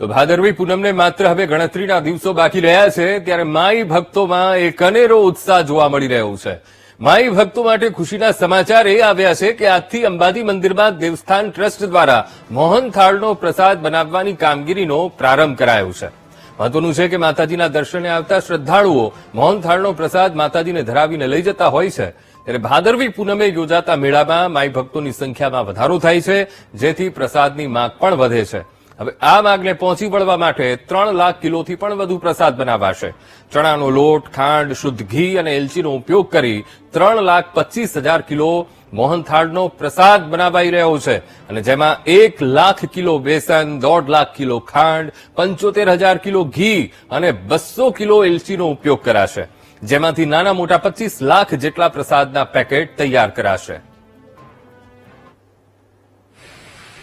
તો ભાદરવી પૂનમને માત્ર હવે ગણતરીના દિવસો બાકી રહ્યા છે, ત્યારે માઈ ભક્તોમાં એક અનેરો ઉત્સાહ જોવા મળી રહ્યો છે. માઈ ભક્તો માટે ખુશીના સમાચાર એ આવ્યા છે કે આજથી અંબાજી મંદિરમાં દેવસ્થાન ટ્રસ્ટ દ્વારા મોહન થાળનો પ્રસાદ બનાવવાની કામગીરીનો પ્રારંભ કરાયો છે. મહત્વનું છે કે માતાજીના દર્શને આવતા શ્રદ્ધાળુઓ મોહન થાળનો પ્રસાદ માતાજીને ધરાવીને લઈ જતા હોય છે. ત્યારે ભાદરવી પૂનમે યોજાતા મેળામાં માઈ ભક્તોની સંખ્યામાં વધારો થાય છે, જેથી પ્રસાદની માંગ પણ વધે છે. હવે આ માંગને પહોંચી વળવા માટે ત્રણ લાખ કિલોથી પણ વધુ પ્રસાદ બનાવાશે. ચણાનો લોટ, ખાંડ, શુદ્ધ ઘી અને એલચીનો ઉપયોગ કરી ત્રણ લાખ પચીસ હજાર કિલો મોહનથાળનો પ્રસાદ બનાવાઈ રહ્યો છે. અને જેમાં એક લાખ કિલો બેસન, દોઢ લાખ કિલો ખાંડ, પંચોતેર હજાર કિલો ઘી અને બસો કિલો એલચીનો ઉપયોગ કરાશે. જેમાંથી નાના મોટા પચીસ લાખ જેટલા પ્રસાદના પેકેટ તૈયાર કરાશે.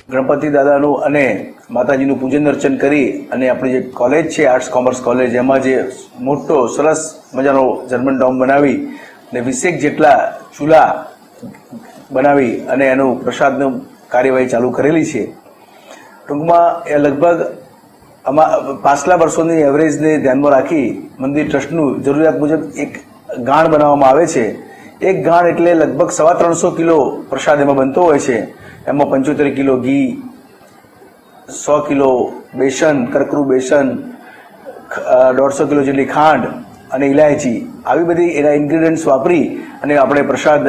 ગણપતિ દાદાનું અને માતાજીનું પૂજન અર્ચન કરી અને આપણી જે કોલેજ છે આર્ટ્સ કોમર્સ કોલેજ એમાં જે મોટો સરસ મજાનો જર્મન ડોમ બનાવી અને વીસેક જેટલા ચૂલા બનાવી અને એનું પ્રસાદનું કાર્યવાહી ચાલુ કરેલી છે. ટૂંકમાં એ લગભગ આમાં પાછલા વર્ષોની એવરેજને ધ્યાનમાં રાખી મંદિર ટ્રસ્ટનું જરૂરિયાત મુજબ એક ગાણ બનાવવામાં આવે છે. એક ગાણ એટલે લગભગ સવા ત્રણસો કિલો પ્રસાદ એમાં બનતો હોય છે. એમાં પંચોતેર કિલો ઘી, સો કિલો બેસન, કરકરું બેસન દોઢસો કિલો જેટલી ખાંડ અને ઇલાયચી આવી બધી એના ઇન્ગ્રીડિયન્ટ્સ વાપરી અને આપણે પ્રસાદ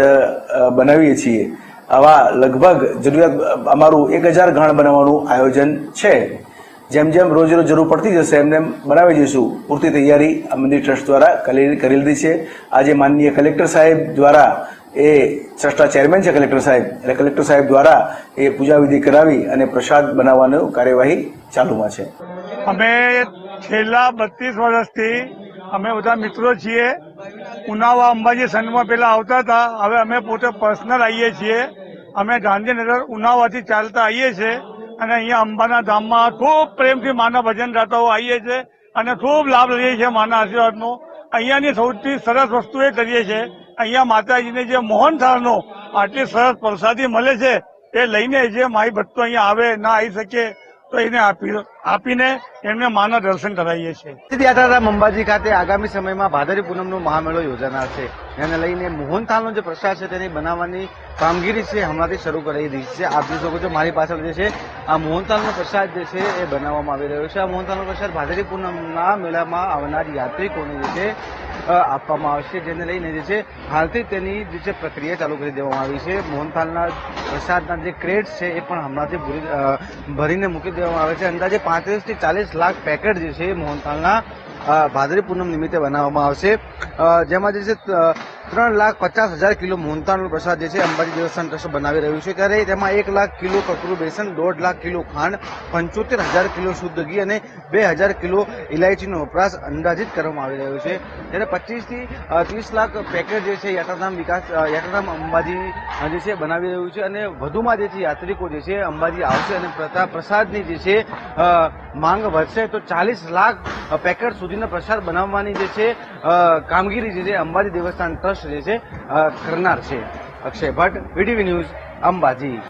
બનાવીએ છીએ. આવા લગભગ જરૂરિયાત, અમારું એક હજાર ઘાણ બનાવવાનું આયોજન છે. જેમ જેમ રોજ રોજ જરૂર પડતી જશે એમને એમ બનાવી જઈશું. પૂરતી તૈયારી આ ટ્રસ્ટ દ્વારા કરી કરી લીધી છે. આજે માનનીય કલેક્ટર સાહેબ દ્વારા એ ટ્રસ્ટના ચેરમેન છે, કલેક્ટર સાહેબ. એટલે કલેક્ટર સાહેબ દ્વારા એ પૂજા વિધિ કરાવી અને પ્રસાદ બનાવવાનું કાર્યવાહી ચાલુમાં છે. અમે છેલ્લા બત્રીસ વર્ષથી અમે બધા મિત્રો છીએ. ઉનાવા અંબાજી સંઘમાં પેલા આવતા હતા. હવે અમે પોતે પર્સનલ આવીએ છીએ. અમે ગાંધીનગર ઉનાવાથી ચાલતા આવીએ છીએ અને અહીંયા અંબાના ધામમાં ખૂબ પ્રેમથી માના ભજન ગાતાઓ આવીએ છીએ અને ખૂબ લાભ લઈએ છીએ માના આશીર્વાદનો. અહીંયાની સૌથી સરસ વસ્તુ એ કરીએ છીએ અહીંયા માતાજીને જે મોહન થાળનો આટલી સરસ પ્રસાદી મળે છે, એ લઈને જે માઈ ભક્તો અહીંયા આવે, ના આવી શકે, તો એને આપીને એમને માના દર્શન કરાવીએ છીએ. યાત્રાધામ અંબાજી ખાતે આગામી સમયમાં ભાદરી પૂનમનો મહામેળો યોજાનાર છે. એને લઈને મોહનથાળનો જે પ્રસાદ છે તેની બનાવવાની કામગીરી છે, હમણાંથી શરૂ કરી દીધી છે. આપ જોઈ શકો છો, મારી પાછળ જે છે, આ મોહનથાળનો પ્રસાદ જે છે, એ બનાવવામાં આવી રહ્યો છે. આ મોહનથાળનો પ્રસાદ ભાદરી પૂનમના મેળામાં આવનાર યાત્રિકોને જે છે આપવામાં આવશે, જેને લઈને જે છે, હાલથી તેની જે છે પ્રક્રિયા ચાલુ કરી દેવામાં આવી છે. મોહનથાળના પ્રસાદના જે ક્રેટ છે, એ પણ હમણાંથી ભૂરી ભરીને મૂકી દેવામાં આવે છે. અંદાજે પાંત્રીસથી ચાલીસ લાખ પેકેટ જે છે મોહનથાલના ભાદરી પૂનમ નિમિત્તે બનાવવામાં આવશે. જેમાં જે છે ત્રણ લાખ પચાસ હજાર કિલો મોહનથાળનો પ્રસાદ જે છે અંબાજી દેવસ્થાન ટ્રસ્ટ બનાવી રહ્યું છે. ત્યારે તેમાં એક લાખ કિલો કકરું બેસન, દોઢ લાખ કિલો ખાંડ, પંચોતેર હજાર કિલો શુદ્ધ ઘી અને બે હજાર કિલો ઇલાયચીનો વપરાશ અંદાજિત કરવામાં આવી રહ્યો છે. ત્યારે પચીસથી ત્રીસ લાખ પેકેટ જે છે યાત્રાધામ વિકાસ યાત્રાધામ અંબાજી જે છે બનાવી રહ્યું છે અને વધુમાં જે છે યાત્રિકો જે છે અંબાજી આવશે અને પ્રસાદની જે છે માંગ વધશે તો ચાલીસ લાખ પેકેટ સુધીનો પ્રસાદ બનાવવાની જે છે કામગીરી જે છે અંબાજી દેવસ્થાન ટ્રસ્ટ જે છે કરનાર છે અક્ષય ભટ્ટ વીટીવી ન્યૂઝ અંબાજી.